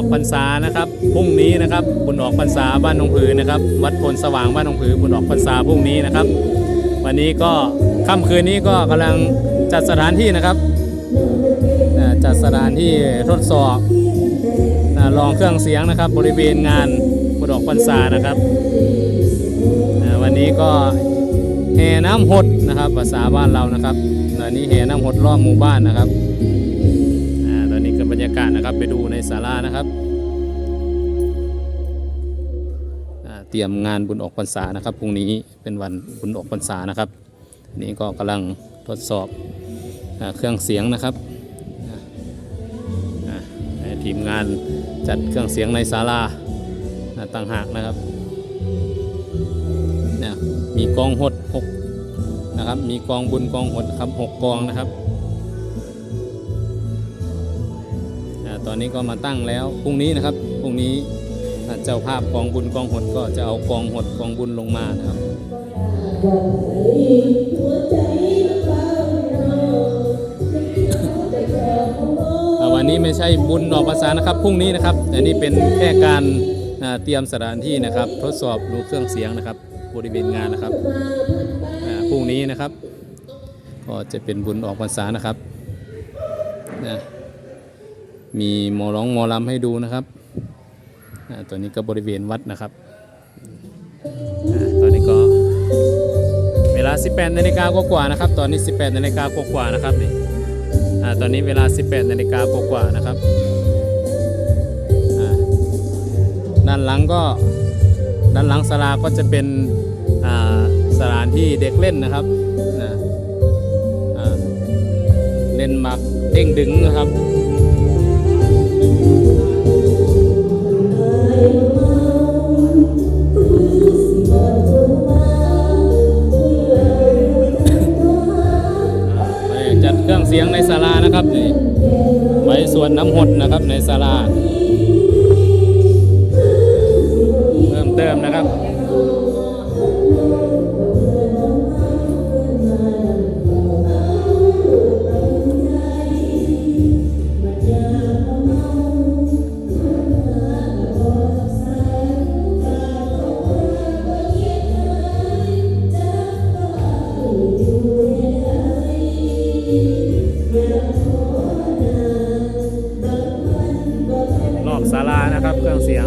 อกพรรษานะครับพรุ่งนี้นะครับบุญออกพรรษาบ้านหนองผือนะครับ วัดพลสว่างบ้านหนองผือบุญออกพรรษาพรุ่งนี้นะครับ วันนี้ก็ค่ำคืนนี้ก็กำลังจัดสถานที่นะครับจัดสถานที่ทดสอบลองเครื่องเสียงนะครับ บริเวณงานบุญออกพรรษานะครับวันนี้ก็แห่น้ำหดนะครับ ภาษาบ้านเรานะครับวันนี้แห่น้ำหดรอบหมู่บ้านนะครับ รยากาศนะครับไปดูในศาลานะครับ เตรียมงานบุญออกพรรษานะครับพรุ่งนี้เป็นวันบุญออกพรรษานะครับอันนี้ก็กำลังทดสอบอเครื่องเสียงนะครับทีมงานจัดเครื่องเสียงในศาลาอ่าต่างหากนะครับเนี่ยมีกองหดหกนะครับ มีกองบุญกองหดครับหกกองนะครับ ตอนนี้ก็มาตั้งแล้วพรุ่งนี้นะครับพรุ่งนี้เจ้าภาพกองบุญกองหดก็จะเอากองหดกองบุญลงมานะครับวันนี้ไม่ใช่บุญออกภาษานะครับพรุ่งนี้นะครับแต่นี่เป็นแค่การเตรียมสถานที่นะครับ ทดสอบดูเครื่องเสียงนะครับบริเวณงานนะครับพรุ่งนี้นะครับ ก็จะเป็นบุญออกพรรษานะครับนะ มีหมอร้องหมอลำให้ดูนะครับตัวนี้ก็บริเวณวัดนะครับตอนนี้ก็เวลา 18นาฬิกากว่าๆนะครับ ตอนนี้ 18นาฬิกากว่าๆนะครับนี่ตอนนี้เวลา 18นาฬิกากว่าๆนะครับด้านหลังก็ด้านหลังศาลาก็จะเป็นสถานที่เด็กเล่นนะครับเล่นหมากเด้งดึงนะครับ เสียงในศาลานะครับนี่ไว้สวดน้ำหดนะครับในศาลา เพิ่มเติมนะครับ อบศาลานะครับ เครื่องเสียง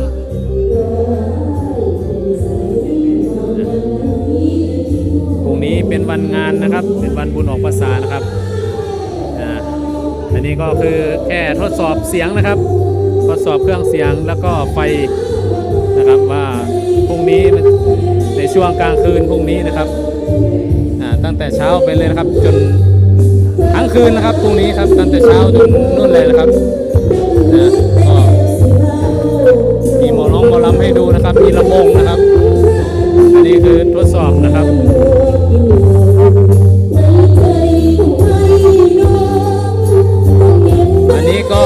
พรุ่งนี้เป็นวันงานนะครับ เป็นวันบุญออกภาษานะครับอ่าอันนี้ก็คือแค่ทดสอบเสียงนะครับ ทดสอบเครื่องเสียงแล้วก็ไฟนะครับว่าพรุ่งนี้ในช่วงกลางคืนพรุ่งนี้นะครับอ่าตั้งแต่เช้าไปเลยนะครับ จนทั้งคืนนะครับพรุ่งนี้ครับตั้งแต่เช้าจนนู่นเลยนะครับนะก็ มีหมอร้องหมอลำให้ดูนะครับ มีลำวงนะครับ อันนี้คือทดสอบนะครับอันนี้ก็